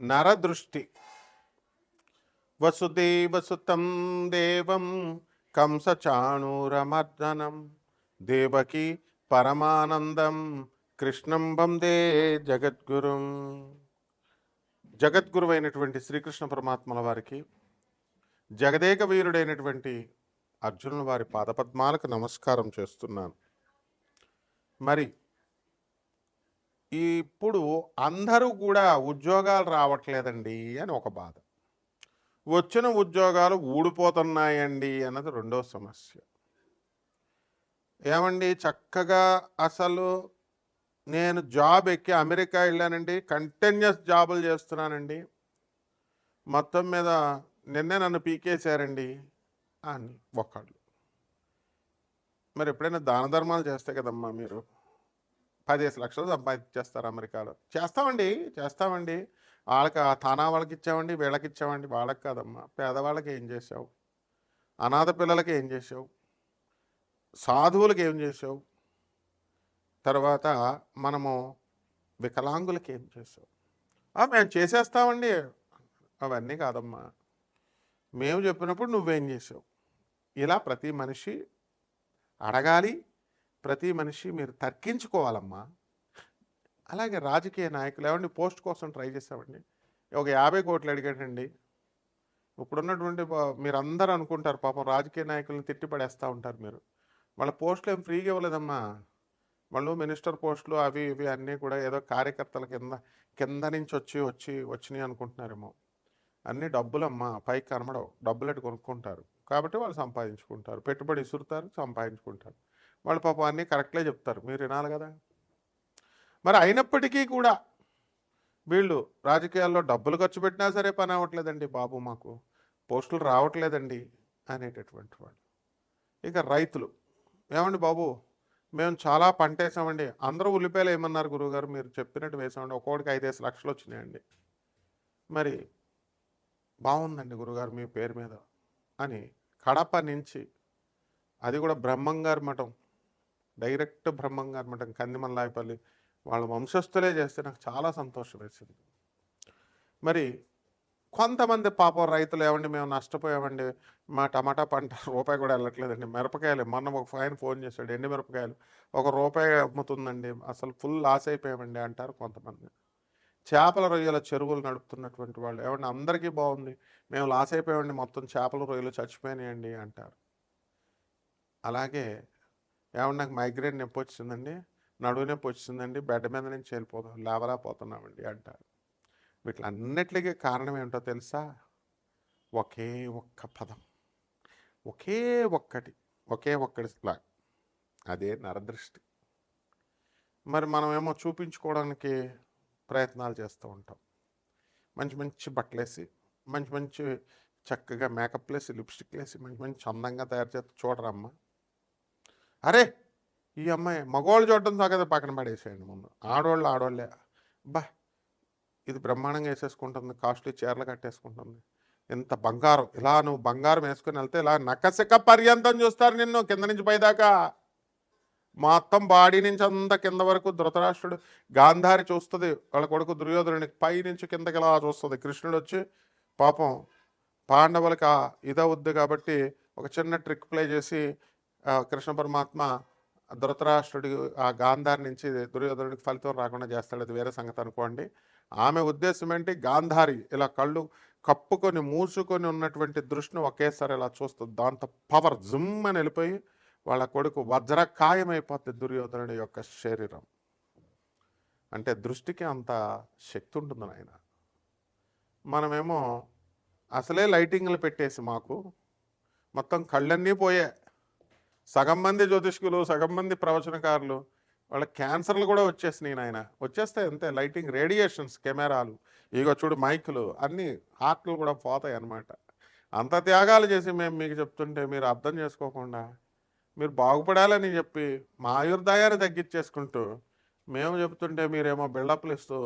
నరదృష్టి. వసుదేవసుతం దేవం కంసచాణూరమర్దనం. దేవకి పరమానందం. కృష్ణం వందే జగద్గురుం. జగద్గురువైనటువంటి శ్రీకృష్ణ పరమాత్మల వారికి జగదేక వీరుడైనటువంటి అర్జునుల వారి పాదపద్మాలకు నమస్కారం చేస్తున్నాను. మరి ఇప్పుడు అందరూ కూడా ఉద్యోగాలు రావట్లేదండి అని ఒక బాధ. వచ్చిన ఉద్యోగాలు ఊడిపోతున్నాయండి అన్నది రెండో సమస్య. ఏమండి? చక్కగా అసలు నేను జాబ్ ఎక్కి అమెరికా వెళ్ళానండి కంటిన్యూస్ జాబులు చేస్తున్నానండి. మొత్తం మీద నిన్నే నన్ను పీకేశారండి అని ఒకళ్ళు మరి ఎప్పుడైనా దాన ధర్మాలు చేస్తే కదమ్మా మీరు? పదిహేను లక్షలు సంపాదించేస్తారు అమెరికాలో. చేస్తామండి చేస్తామండి. వాళ్ళకి ఆ తానా వాళ్ళకి ఇచ్చామండి వీళ్ళకి ఇచ్చామండి. వాళ్ళకి కాదమ్మా పేదవాళ్ళకి ఏం చేసావు అనాథ పిల్లలకి ఏం చేసావు సాధువులకి ఏం చేసావు తర్వాత మనము వికలాంగులకి ఏం చేసావు మేము చేసేస్తామండి. అవన్నీ కాదమ్మా. మేము చెప్పినప్పుడు నువ్వేం చేసావు ఇలా ప్రతి మనిషి అడగాలి ప్రతి మనిషి మీరు తర్కించుకోవాలమ్మా అలాగే రాజకీయ నాయకులు ఏమండి పోస్ట్ కోసం ట్రై చేసామండి ఒక యాభై కోట్లు అడిగాడండి. ఇప్పుడున్నటువంటి మీరు అందరూ అనుకుంటారు పాపం రాజకీయ నాయకులను తిట్టిపడేస్తూ ఉంటారు మీరు. వాళ్ళ పోస్టులు ఏం ఫ్రీగా ఇవ్వలేదమ్మా. వాళ్ళు మినిస్టర్ పోస్టులు అవి ఇవి అన్నీ కూడా ఏదో కార్యకర్తల కింద కింద నుంచి వచ్చి వచ్చి వచ్చినాయి అనుకుంటున్నారేమో. అన్నీ డబ్బులమ్మా పైకి కనబడవు. డబ్బులు అటు కొనుక్కుంటారు. కాబట్టి వాళ్ళు సంపాదించుకుంటారు. పెట్టుబడి ఇసురుతారు సంపాదించుకుంటారు. వాళ్ళు పాపం అన్నీ కరెక్ట్లే చెప్తారు. మీరు వినాలి కదా! మరి అయినప్పటికీ కూడా వీళ్ళు రాజకీయాల్లో డబ్బులు ఖర్చు పెట్టినా సరే పని అవ్వట్లేదండి బాబు మాకు. పోస్టులు రావట్లేదండి అనేటటువంటి వాళ్ళు. ఇక రైతులు. ఏమండి బాబు? మేము చాలా పంట వేసామండి. అందరూ ఉల్లిపాయలు ఏమన్నారు గురువుగారు. మీరు చెప్పినట్టు వేసామండి. ఒక్కొక్కడికి ఐదేసి లక్షలు వచ్చినాయండి. మరి బాగుందండి గురుగారు మీ పేరు మీద అని కడప నుంచి అది కూడా బ్రహ్మంగారు మఠం. డైరెక్ట్ బ్రహ్మంగారి మఠం కందిమల్లాయపల్లి వాళ్ళ వంశస్థులే చేస్తే నాకు చాలా సంతోషం వేసింది. మరి కొంతమంది పాపం రైతులు ఏమండి మేము నష్టపోయామండి మా టమాటా పంట రూపాయి కూడా వెళ్ళట్లేదండి. మిరపకాయలు మొన్న ఒక ఫైన్ ఫోన్ చేశాడు ఎండి మిరపకాయలు? ఒక రూపాయి అమ్ముతుందండి అసలు ఫుల్ లాస్ అయిపోయామండి అంటారు కొంతమంది. చేపల రొయ్యల చెరువులు నడుపుతున్నటువంటి వాళ్ళు ఏమండి అందరికీ బాగుంది మేము లాస్ అయిపోయామండి మొత్తం చేపల రొయ్యలు చచ్చిపోయినాయండి అంటారు. అలాగే ఏమన్నా నాకు మైగ్రేన్ నొప్పి వచ్చిందండి? నడువు నొప్పి వచ్చిందండి. బెడ్ మీద నుంచి వెళ్ళిపోతాం లేవరాపోతున్నామండి అంటారు వీటిలన్నిటికీ కారణం ఏంటో తెలుసా? ఒకే ఒక్క పదం. ఒకే ఒక్కటి. ఒకే ఒక్కటి లా. అదే నరదృష్టి. మరి మనమేమో చూపించుకోవడానికి ప్రయత్నాలు చేస్తూ ఉంటాం. మంచి మంచి బట్టలేసి మంచి మంచి చక్కగా మేకప్ వేసి లిప్స్టిక్ వేసి మంచి మంచి అందంగా తయారు చేస్తే చూడరమ్మా. అరే ఈ అమ్మాయి మగవాళ్ళు చూడటం సాగదు పక్కన పడేసేయండి ముందు. ఆడవాళ్ళు ఆడవాళ్ళే. బా ఇది బ్రహ్మాండంగా వేసేసుకుంటుంది. కాస్ట్లీ చీరలు కట్టేసుకుంటుంది. ఇంత బంగారం. ఇలా నువ్వు బంగారం వేసుకుని వెళ్తే ఇలా నకసిక పర్యంతం చూస్తారు నిన్ను కింద నుంచి పైదాకా. మొత్తం బాడీ నుంచి అంతా కింద వరకు ధృతరాష్ట్రుడు గాంధారి చూస్తుంది. వాళ్ళ కొడుకు దుర్యోధనుడికి పై నుంచి కిందకి ఇలా చూస్తుంది. కృష్ణుడు వచ్చి పాపం పాండవులకి ఇదవుద్ది కాబట్టి ఒక చిన్న ట్రిక్ ప్లే చేసి కృష్ణ పరమాత్మ ధృతరాష్ట్రుడి ఆ గాంధారి నుంచి దుర్యోధనుడికి ఫలితం రాకుండా చేస్తాడు. అది వేరే సంగతి అనుకోండి. ఆమె ఉద్దేశం ఏంటి? గాంధారి ఇలా కళ్ళు కప్పుకొని మూసుకొని ఉన్నటువంటి దృష్టిని ఒకేసారి ఇలా చూస్తుంది దాంతో పవర్ జుమ్ అని వెళ్ళిపోయి వాళ్ళ కొడుకు వజ్రకాయమైపోతుంది దుర్యోధనుడి యొక్క శరీరం. అంటే దృష్టికి అంత శక్తి ఉంటుంది నాయన. మనమేమో అసలే లైటింగ్లు పెట్టేసి మాకు మొత్తం కళ్ళన్నీ పోయే సగం మంది జ్యోతిష్కులు సగం మంది ప్రవచనకారులు వాళ్ళ క్యాన్సర్లు కూడా వచ్చేసినాయి నాయన. వచ్చేస్తాయి అంతే. లైటింగ్ రేడియేషన్స్ కెమెరాలు ఇగో చూడు మైకులు అన్నీ హార్ట్లు కూడా పోతాయి అన్నమాట అంత త్యాగాలు చేసి మేము మీకు చెప్తుంటే మీరు అర్థం చేసుకోకుండా మీరు బాగుపడాలని చెప్పి మా ఆయుర్దాయాన్ని తగ్గించేసుకుంటూ మేము చెప్తుంటే మీరేమో బిల్డప్లు ఇస్తూ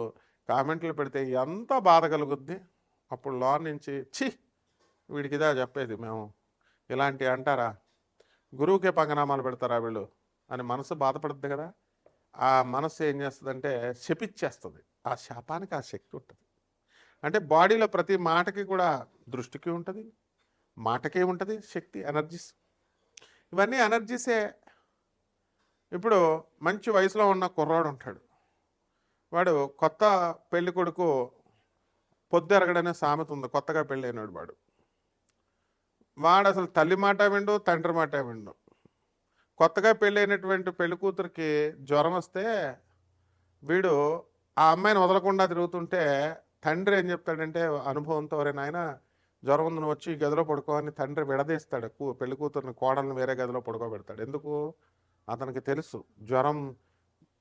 కామెంట్లు పెడితే ఎంత బాధ కలుగుద్ది. అప్పుడు లోన్ నుంచి ఛీ వీడికిదా చెప్పేది మేము. ఇలాంటివి అంటారా? గురువుకే పంగనామాలు పెడతారా వీళ్ళు? అని మనసు బాధపడుతుంది కదా. ఆ మనసు ఏం చేస్తుందంటే శపిచ్చేస్తుంది ఆ శాపానికి ఆ శక్తి ఉంటుంది. అంటే బాడీలో ప్రతి మాటకి కూడా దృష్టికి ఉంటుంది. మాటకే ఉంటుంది. శక్తి ఎనర్జీస్. ఇవన్నీ ఎనర్జీసే. ఇప్పుడు మంచి వయసులో ఉన్న కుర్రాడు ఉంటాడు. వాడు కొత్త పెళ్ళి కొడుకు పొద్దు ఎరగడనే సామెత ఉంది. కొత్తగా పెళ్ళైనాడు వాడు. వాడు అసలు తల్లి మాట విండు తండ్రి మాట విండు. కొత్తగా పెళ్ళైనటువంటి పెళ్ళి కూతురికి జ్వరం వస్తే వీడు ఆ అమ్మాయిని వదలకుండా తిరుగుతుంటే తండ్రి ఏం చెప్తాడంటే అనుభవంతో నాయన జ్వరం ఉందని వచ్చి గదిలో పడుకో అని తండ్రి విడదీస్తాడు. కూ పెళ్ళి కూతురుని కోడల్ని వేరే గదిలో పడుకోబెడతాడు. ఎందుకు? అతనికి తెలుసు జ్వరం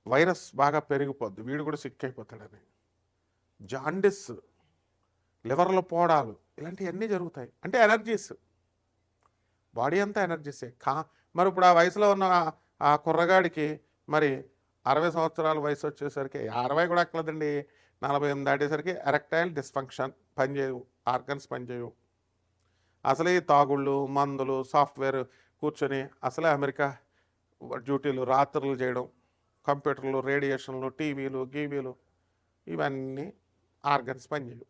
వైరస్ బాగా పెరిగిపోద్ది. వీడు కూడా సిక్ అయిపోతాడని. జాండిస్ లివర్లో పోడాలు ఇలాంటివన్నీ జరుగుతాయి. అంటే ఎనర్జీస్ బాడీ అంతా ఎనర్జీసే. కా మరి ఇప్పుడు ఆ వయసులో ఉన్న ఆ- కుర్రగాడికి మరి అరవై సంవత్సరాల వయసు వచ్చేసరికి అరవై కూడా ఎక్కలేదండి. నలభై ఎనిమిది దాటేసరికి ఎరెక్టైల్ డిస్ఫంక్షన్ పనిచేయవు ఆర్గన్స్ పనిచేయవు అసలే ఈ తాగుళ్ళు మందులు సాఫ్ట్వేర్ కూర్చొని అసలే అమెరికా డ్యూటీలు రాత్రులు చేయడం కంప్యూటర్లు రేడియేషన్లు టీవీలు గీవీలు ఇవన్నీ ఆర్గన్స్ పనిచేయవు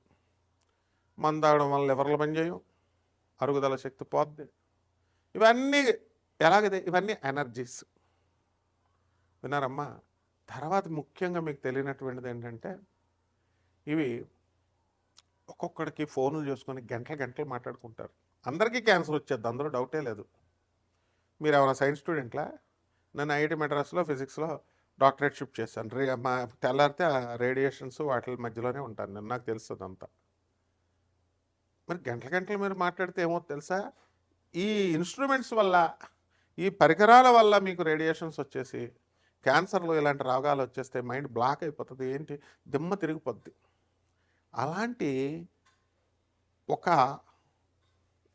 మందు తాగడం వల్ల లివర్లు పనిచేయవు అరుగుదల శక్తి పోద్ది. ఇవన్నీ ఎలాగదే? ఇవన్నీ ఎనర్జీస్ విన్నారమ్మా? తర్వాత ముఖ్యంగా మీకు తెలియనటువంటిది ఏంటంటే ఇవి ఒక్కొక్కడికి ఫోన్లు చేసుకొని గంటలు గంటలు మాట్లాడుకుంటారు. అందరికీ క్యాన్సర్ వచ్చేది అందులో డౌటే లేదు. మీరు ఏమైనా సైన్స్ స్టూడెంట్లా నేను ఐఐటి మెడ్రాస్లో ఫిజిక్స్లో డాక్టరేట్ షిఫ్ట్ చేశాను. రే మా తెల్లారితే రేడియేషన్స్ వాటి మధ్యలోనే ఉంటాను నేను. నాకు తెలుస్తుంది అంతా మరి గంటల గంటలు మీరు మాట్లాడితే ఏమో తెలుసా? ఈ ఇన్స్ట్రుమెంట్స్ వల్ల ఈ పరికరాల వల్ల మీకు రేడియేషన్స్ వచ్చేసి క్యాన్సర్లు ఇలాంటి రోగాలు వచ్చేస్తే మైండ్ బ్లాక్ అయిపోతుంది ఏంటి? దిమ్మ తిరిగిపోద్ది. అలాంటి ఒక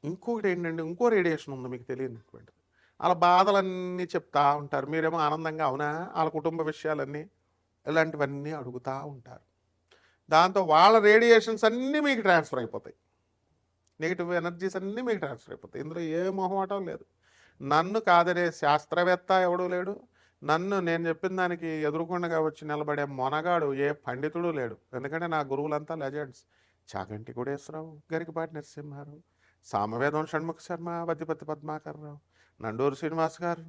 ఇంకొకటి ఏంటంటే ఇంకో రేడియేషన్ ఉంది మీకు తెలియనటువంటిది వాళ్ళ బాధలన్నీ చెప్తా ఉంటారు. మీరేమో ఆనందంగా అవునా? వాళ్ళ కుటుంబ విషయాలన్నీ ఇలాంటివన్నీ అడుగుతూ ఉంటారు. దాంతో వాళ్ళ రేడియేషన్స్ అన్నీ మీకు ట్రాన్స్ఫర్ అయిపోతాయి. నెగిటివ్ ఎనర్జీస్ అన్నీ మీకు ట్రాన్స్ఫర్ అయిపోతాయి. ఇందులో ఏ మొహమాటం లేదు. నన్ను కాదనే శాస్త్రవేత్త ఎవడూ లేడు. నన్ను నేను చెప్పిన దానికి ఎదురుకుండా వచ్చి నిలబడే మొనగాడు ఏ పండితుడు లేడు. ఎందుకంటే నా గురువులంతా లెజెండ్స్. చాగంటి గుడేశ్వరరావు గరికపాటి నరసింహారావు సామవేదం షణ్ముఖ శర్మ వద్దిపతి పద్మాకర్రావు నండూరు శ్రీనివాస్ గారు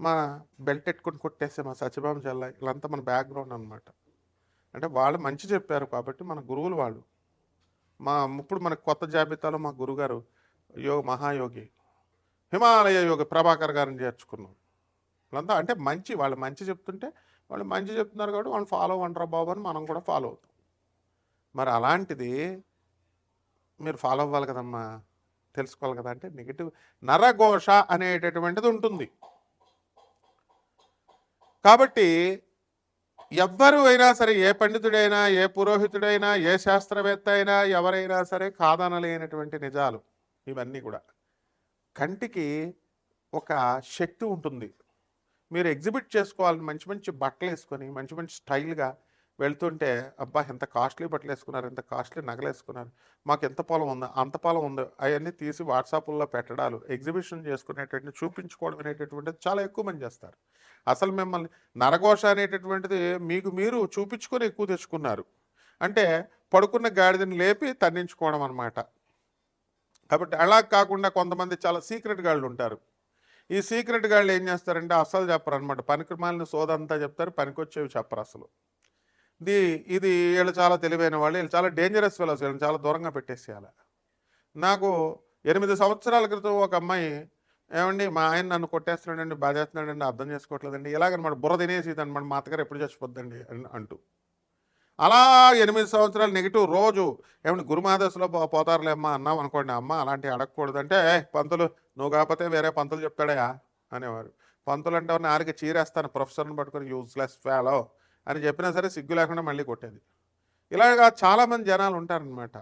మా బెల్ట్ ఎట్టుకుని కొట్టేసే మా సత్యభామ చెల్ల వీళ్ళంతా మన బ్యాక్గ్రౌండ్ అనమాట అంటే వాళ్ళు మంచి చెప్పారు కాబట్టి మన గురువులు వాళ్ళు. మా ఇప్పుడు మన కొత్త జాబితాలో మా గురుగారు యోగ మహాయోగి హిమాలయ యోగి ప్రభాకర్ గారిని చేర్చుకున్నాం. వాళ్ళంతా అంటే మంచి వాళ్ళు మంచి చెప్తుంటే వాళ్ళు మంచి చెప్తున్నారు కాబట్టి వాళ్ళు ఫాలో అవ్వంటారా బాబు అని మనం కూడా ఫాలో అవుతాం. మరి అలాంటిది మీరు ఫాలో అవ్వాలి కదమ్మా తెలుసుకోవాలి కదా అంటే నెగిటివ్ నరఘోష అనేటటువంటిది ఉంటుంది. కాబట్టి ఎవ్వరు అయినా సరే ఏ పండితుడైనా ఏ పురోహితుడైనా ఏ శాస్త్రవేత్త అయినా ఎవరైనా సరే కాదనలేనటువంటి నిజాలు ఇవన్నీ కూడా. కంటికి ఒక శక్తి ఉంటుంది. మీరు ఎగ్జిబిట్ చేసుకోవాలని మంచి మంచి బట్టలు వేసుకొని మంచి మంచి స్టైల్గా వెళ్తుంటే అబ్బా! ఎంత కాస్ట్లీ బట్టలు వేసుకున్నారు ఎంత కాస్ట్లీ నగలు వేసుకున్నారు మాకు ఎంత పొలం ఉందో అంత పొలం ఉందో అవన్నీ తీసి వాట్సాప్లో పెట్టడాలు ఎగ్జిబిషన్ చేసుకునేటటువంటి చూపించుకోవడం అనేటటువంటిది చాలా ఎక్కువ మంది చేస్తారు. అసలు మిమ్మల్ని నరఘోష అనేటటువంటిది మీకు మీరు చూపించుకొని ఎక్కువ తెచ్చుకున్నారు. అంటే పడుకున్న గాడిదని లేపి తన్నించుకోవడం అనమాట కాబట్టి అలా కాకుండా కొంతమంది చాలా సీక్రెట్ గాళ్ళు ఉంటారు. ఈ సీక్రెట్ గాళ్ళు ఏం చేస్తారంటే అసలు చెప్పరు అనమాట పనికిమాలిన సోదంతా చెప్తారు పనికొచ్చేవి చెప్పరు అసలు ఇది ఇది వీళ్ళు చాలా తెలివైన వాళ్ళు. వీళ్ళు చాలా డేంజరస్ ఫెలోస్ వీళ్ళని చాలా దూరంగా పెట్టేసేయాలి. నాకు ఎనిమిది సంవత్సరాల క్రితం ఒక అమ్మాయి ఏమండి మా ఆయన నన్ను కొట్టేస్తున్నాడండి బాధేస్తున్నాడండి అర్థం చేసుకోవట్లేదండి. ఇలాగనమాట బుర్ర తినేసి అనమాట మా అత్తగారు ఎప్పుడు చచ్చిపోద్దండి అంటూ. అలా ఎనిమిది సంవత్సరాలు నెగిటివ్ రోజు ఏమంటే గురుమాదశలో పో పోతారులే అమ్మ అన్నాం అనుకోండి అమ్మ అలాంటివి అడగకూడదు అంటే పంతులు నువ్వు కాకపోతే వేరే పంతులు చెప్తాడయా? అనేవారు. పంతులు అంటే నాలుగు చీరేస్తాను ప్రొఫెసర్ని పట్టుకొని యూస్లెస్ ఫేలో అని చెప్పినా సరే సిగ్గు లేకుండా మళ్ళీ కొట్టేది. ఇలాగా చాలామంది జనాలు ఉంటారనమాట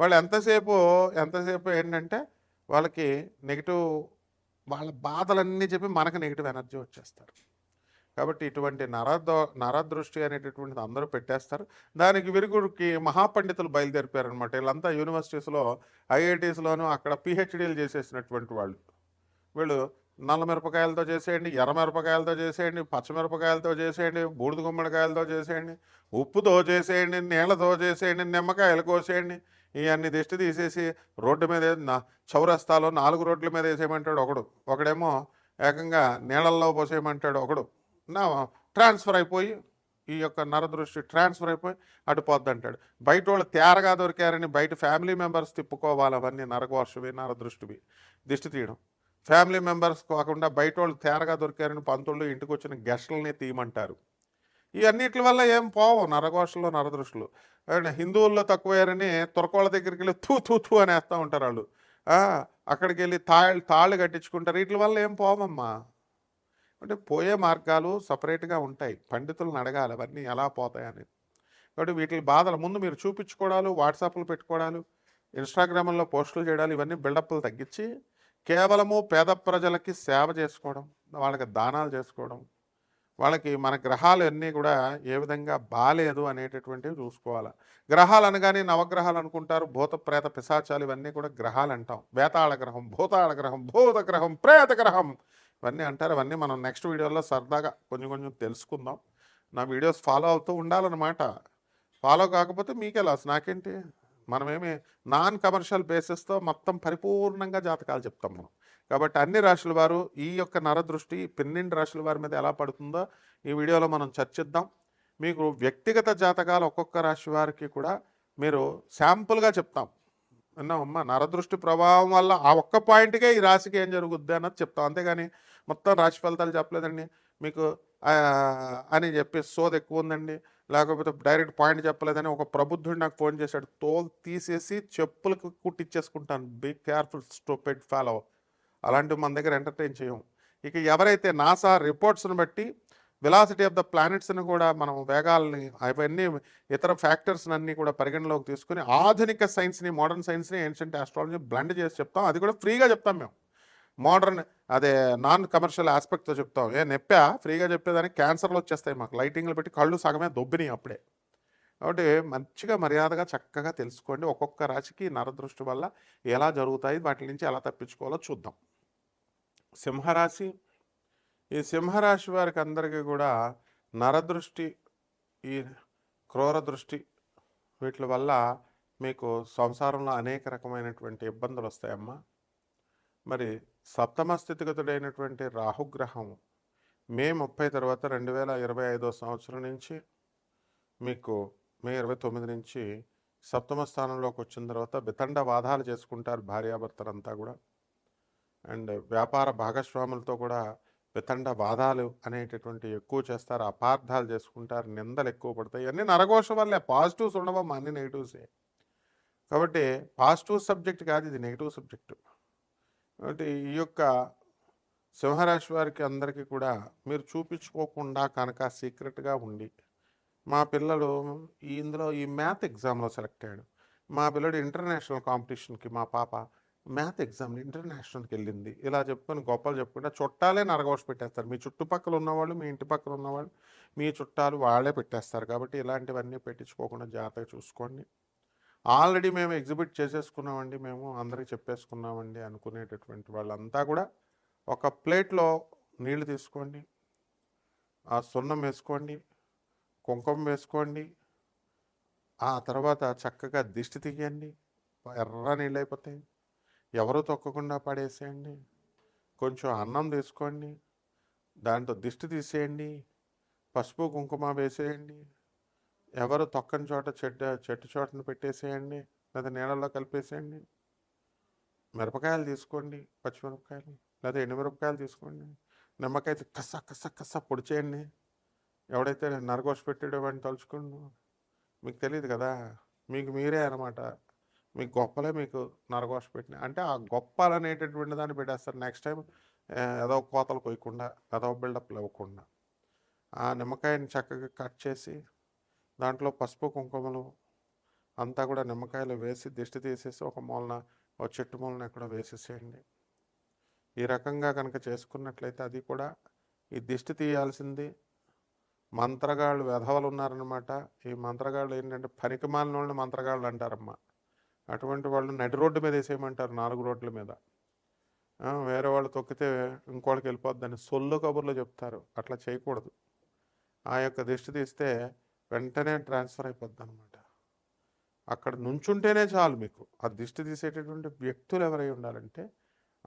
వాళ్ళు ఎంతసేపు ఎంతసేపు ఏంటంటే వాళ్ళకి నెగిటివ్ వాళ్ళ బాధలన్నీ చెప్పి మనకు నెగిటివ్ ఎనర్జీ వచ్చేస్తారు. కాబట్టి ఇటువంటి నరదో నరదృష్టి అనేటటువంటిది అందరూ పెట్టేస్తారు. దానికి విరుగుడికి మహాపండితులు బయలుదేరిపారనమాట వీళ్ళంతా యూనివర్సిటీస్లో ఐఐటీస్లోనూ అక్కడ పిహెచ్డీలు చేసేసినటువంటి వాళ్ళు. వీళ్ళు నల్ల మిరపకాయలతో చేసేయండి ఎర్ర మిరపకాయలతో చేసేయండి పచ్చమిరపకాయలతో చేసేయండి బూడిద గుమ్మడికాయలతో చేసేయండి ఉప్పుతో చేసేయండి నీళ్ళతో చేసేయండి నిమ్మకాయలు కోసేయండి ఇవన్నీ దిష్టి తీసేసి రోడ్డు మీద చౌరస్తాలో నాలుగు రోడ్ల మీద వేసేయమంటాడు ఒకడు. ఒకడేమో ఏకంగా నీళ్ళల్లో పోసేయమంటాడు ఒకడు. నా ట్రాన్స్ఫర్ అయిపోయి ఈ యొక్క నరదృష్టి ట్రాన్స్ఫర్ అయిపోయి అటు పోద్ది అంటాడు బయట వాళ్ళు తేరగా దొరికారని బయట ఫ్యామిలీ మెంబర్స్ తిప్పుకోవాలి అవన్నీ నరకవర్షవి నరదృష్టివి. దిష్టి తీయడం. ఫ్యామిలీ మెంబర్స్ కాకుండా బయట వాళ్ళు తేరగా దొరికారని పంతుళ్ళు ఇంటికి వచ్చిన గెస్టులని తీయమంటారు. ఇవన్నిటి వల్ల ఏం పోవు నరఘోషలు నరదృష్టులు. హిందువుల్లో తక్కువయ్యారని తురకోళ్ళ దగ్గరికి వెళ్ళి తూ తూ తూ అనేస్తూ ఉంటారు వాళ్ళు. అక్కడికి వెళ్ళి తాళ్ళు తాళ్ళు కట్టించుకుంటారు. వీటి వల్ల ఏం పోవమ్మా? అంటే పోయే మార్గాలు సపరేట్గా ఉంటాయి. పండితులను అడగాలి అవన్నీ ఎలా పోతాయని. కాబట్టి వీటి బాధలు ముందు మీరు చూపించుకోవడాలు వాట్సాప్లు పెట్టుకోవడాలు ఇన్స్టాగ్రామ్లో పోస్టులు చేయడాలు ఇవన్నీ బిల్డప్లు తగ్గించి కేవలము పేద ప్రజలకి సేవ చేసుకోవడం వాళ్ళకి దానాలు చేసుకోవడం వాళ్ళకి మన గ్రహాలు అన్నీ కూడా ఏ విధంగా బాలేదు అనేటటువంటివి చూసుకోవాలి. గ్రహాలు అనగానే నవగ్రహాలు అనుకుంటారు భూత ప్రేత పిశాచాలు ఇవన్నీ కూడా గ్రహాలు అంటాం. వేతాళ గ్రహం భూతాళ గ్రహం భూత గ్రహం ప్రేత గ్రహం ఇవన్నీ అంటారు. ఇవన్నీ మనం నెక్స్ట్ వీడియోలో సరదాగా కొంచెం కొంచెం తెలుసుకుందాం. నా వీడియోస్ ఫాలో అవుతూ ఉండాలన్నమాట. ఫాలో కాకపోతే మీకే లాస్ నాకేంటి? మనమేమి నాన్ కమర్షియల్ బేసిస్తో మొత్తం పరిపూర్ణంగా జాతకాలు చెప్తాం మనం. కాబట్టి అన్ని రాశుల వారు ఈ యొక్క నరదృష్టి పన్నెండు రాశుల వారి మీద ఎలా పడుతుందో ఈ వీడియోలో మనం చర్చిద్దాం. మీకు వ్యక్తిగత జాతకాలు ఒక్కొక్క రాశి వారికి కూడా మీరు శాంపుల్గా చెప్తాం. విన్నామమ్మా నరదృష్టి ప్రభావం వల్ల ఆ ఒక్క పాయింట్కే ఈ రాశికి ఏం జరుగుద్ది అన్నది చెప్తాం. అంతేగాని మొత్తం రాశి ఫలితాలు చెప్పలేదండి. మీకు అని చెప్పి సోది ఎక్కువ ఉందండి. లేకపోతే డైరెక్ట్ పాయింట్ చెప్పలేదని ఒక ప్రబుద్ధుడు నాకు ఫోన్ చేశాడు. తోలు తీసేసి చెప్పులకు కుట్టిచ్చేసుకుంటాను. Be careful stopped follow. అలాంటివి మన దగ్గర ఎంటర్టైన్ చేయము ఇక ఎవరైతే నాసా రిపోర్ట్స్ని బట్టి వెలాసిటీ ఆఫ్ ద ప్లానెట్స్ని కూడా మనం వేగాలని అవన్నీ ఇతర ఫ్యాక్టర్స్ని అన్నీ కూడా పరిగణలోకి తీసుకుని ఆధునిక సైన్స్ని మోడర్న్ సైన్స్ని ఏన్షియంట్ ఆస్ట్రాలజీ బ్లెండ్ చేసి చెప్తాం. అది కూడా ఫ్రీగా చెప్తాం మేము. మోడర్న్ అదే నాన్ కమర్షియల్ ఆస్పెక్ట్తో చెప్తాం ఏ నెప్ప? ఫ్రీగా చెప్పేదానికి క్యాన్సర్లు వచ్చేస్తాయి మాకు. లైటింగ్లు పెట్టి కళ్ళు సగమే దొబ్బినాయి అప్పుడే. కాబట్టి మంచిగా మర్యాదగా చక్కగా తెలుసుకోండి. ఒక్కొక్క రాశికి నరదృష్టి వల్ల ఎలా జరుగుతాయి వాటి నుంచి ఎలా తప్పించుకోవాలో చూద్దాం. సింహరాశి ఈ సింహరాశి వారికి అందరికీ కూడా నరదృష్టి ఈ క్రూర దృష్టి వీటి వల్ల మీకు సంసారంలో అనేక రకమైనటువంటి ఇబ్బందులు వస్తాయమ్మా. మరి సప్తమ స్థితిగతుడైనటువంటి రాహుగ్రహం మే ముప్పై తర్వాత రెండు వేల ఇరవై ఐదో సంవత్సరం నుంచి మీకు మే ఇరవై తొమ్మిది నుంచి సప్తమ స్థానంలోకి వచ్చిన తర్వాత వితండ వాదాలు చేసుకుంటారు భార్యాభర్తలంతా కూడా. అండ్ వ్యాపార భాగస్వాములతో కూడా వితండ వాదాలు అనేటటువంటి ఎక్కువ చేస్తారు అపార్థాలు చేసుకుంటారు నిందలు ఎక్కువ పడతాయి. అన్నీ నరఘోష వల్లే పాజిటివ్స్ ఉండవమ్మా అన్ని నెగిటివ్సే. కాబట్టి పాజిటివ్ సబ్జెక్ట్ కాదు ఇది నెగిటివ్ సబ్జెక్టు. కాబట్టి ఈ యొక్క సింహరాశి వారికి అందరికీ కూడా మీరు చూపించుకోకుండా కనుక సీక్రెట్గా ఉండి మా పిల్లలు ఇందులో ఈ మ్యాథ్ ఎగ్జామ్లో సెలెక్ట్ అయ్యాడు. మా పిల్లడు ఇంటర్నేషనల్ కాంపిటీషన్కి మా పాప మ్యాథ్ ఎగ్జామ్ ఇంటర్నేషనల్కి వెళ్ళింది. ఇలా చెప్పుకొని గొప్పలు చెప్పుకుంటే చుట్టాలే నరగోష పెట్టేస్తారు. మీ చుట్టుపక్కల ఉన్నవాళ్ళు మీ ఇంటి పక్కల ఉన్నవాళ్ళు మీ చుట్టాలు వాళ్ళే పెట్టేస్తారు. కాబట్టి ఇలాంటివన్నీ పెట్టించుకోకుండా జాగ్రత్తగా చూసుకోండి. ఆల్రెడీ మేము ఎగ్జిబిట్ చేసేసుకున్నామండి మేము అందరికీ చెప్పేసుకున్నామండి అనుకునేటటువంటి వాళ్ళంతా కూడా ఒక ప్లేట్లో నీళ్ళు తీసుకోండి ఆ సున్నం వేసుకోండి కుంకుమ వేసుకోండి ఆ తర్వాత చక్కగా దిష్టి తీయండి ఎర్ర నీళ్ళు అయిపోతాయి ఎవరు తొక్కకుండా పడేసేయండి కొంచెం అన్నం తీసుకోండి దాంట్లో దిష్టి తీసేయండి పసుపు కుంకుమ వేసేయండి ఎవరు తొక్కని చోట చెట్టు చెట్టు చోటను పెట్టేసేయండి లేదా నీళ్ళల్లో కలిపేసేయండి. మిరపకాయలు తీసుకోండి పచ్చిమిరపకాయలు లేదా ఎండుమిరపకాయలు తీసుకోండి. నిమ్మకాయ కస్స కస్స కస్స పొడి చేయండి ఎవడైతే నరగోష పెట్టాడో వాడిని తలుచుకోండి. మీకు తెలియదు కదా మీకు మీరే అనమాట మీ గొప్పలే మీకు నరగోష పెట్టిన అంటే ఆ గొప్పలు అనేటటువంటి దాన్ని పెట్టేస్తారు. నెక్స్ట్ టైం ఏదో కోతలు కొయ్యకుండా ఏదో బిల్డప్లు ఇవ్వకుండా. ఆ నిమ్మకాయని చక్కగా కట్ చేసి దాంట్లో పసుపు కుంకుమలు అంతా కూడా నిమ్మకాయలు వేసి దిష్టి తీసేసి ఒక మూలన ఒక చెట్టు మూలన ఎక్కడ వేసేసేయండి. ఈ రకంగా కనుక చేసుకున్నట్లయితే అది కూడా ఈ దిష్టి తీయాల్సింది. మంత్రగాళ్ళు వెధవలు ఉన్నారనమాట ఈ మంత్రగాళ్ళు ఏంటంటే పనికి మాలిన వాళ్ళని మంత్రగాళ్ళు అంటారమ్మా. అటువంటి వాళ్ళు నడి రోడ్డు మీద వేసేయమంటారు నాలుగు రోడ్ల మీద. వేరే వాళ్ళు తొక్కితే ఇంకోళ్ళకి వెళ్ళిపోద్దని సొల్లు కబుర్లు చెప్తారు. అట్లా చేయకూడదు. ఆ యొక్క దిష్టి తీస్తే వెంటనే ట్రాన్స్ఫర్ అయిపోద్ది అనమాట అక్కడ నుంచుంటేనే చాలు మీకు. ఆ దిష్టి తీసేటటువంటి వ్యక్తులు ఎవరై ఉండాలంటే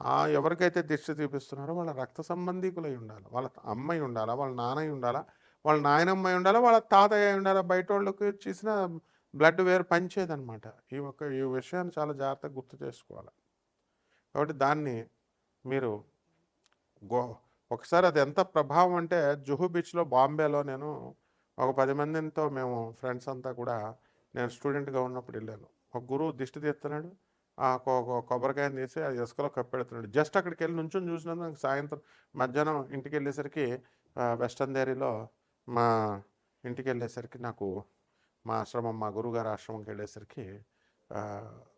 ఆ ఎవరికైతే దిష్టి చూపిస్తున్నారో వాళ్ళ రక్త సంబంధీకులై ఉండాలి. వాళ్ళ అమ్మాయి ఉండాలా వాళ్ళ నాన్నయ్య ఉండాలా వాళ్ళ నాయనమ్మాయి ఉండాలా వాళ్ళ తాతయ్య ఉండాలా బయట వాళ్ళకి చేసిన బ్లడ్ వేరు పనిచేయదనమాట ఈ ఒక ఈ విషయాన్ని చాలా జాగ్రత్తగా గుర్తు చేసుకోవాలి. కాబట్టి దాన్ని మీరు గో ఒకసారి అది ఎంత ప్రభావం అంటే జుహు బీచ్లో బాంబేలో నేను ఒక పది మందితో మేము ఫ్రెండ్స్ అంతా కూడా నేను స్టూడెంట్గా ఉన్నప్పుడు వెళ్ళాను. ఒక గురువు దిష్టి తీస్తున్నాడు. ఆ కొ- కొబ్బరికాయని తీసి అది ఇసుకలో కప్పెడుతున్నాడు. జస్ట్ అక్కడికి వెళ్ళి నుంచొని చూసినందుకు నాకు సాయంత్రం మధ్యాహ్నం ఇంటికి వెళ్ళేసరికి వెస్టర్న్ దేరీలో మా ఇంటికి వెళ్ళేసరికి నాకు మా ఆశ్రమం మా గురువుగారి ఆశ్రమంకి వెళ్ళేసరికి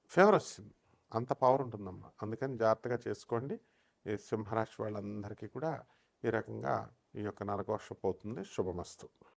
ఫేవర్ వచ్చింది అంత పవర్ ఉంటుందమ్మా. అందుకని జాగ్రత్తగా చేసుకోండి. ఈ సింహరాశి వాళ్ళందరికీ కూడా ఈ రకంగా ఈ యొక్క నరకోష పోతుంది. శుభమస్తు.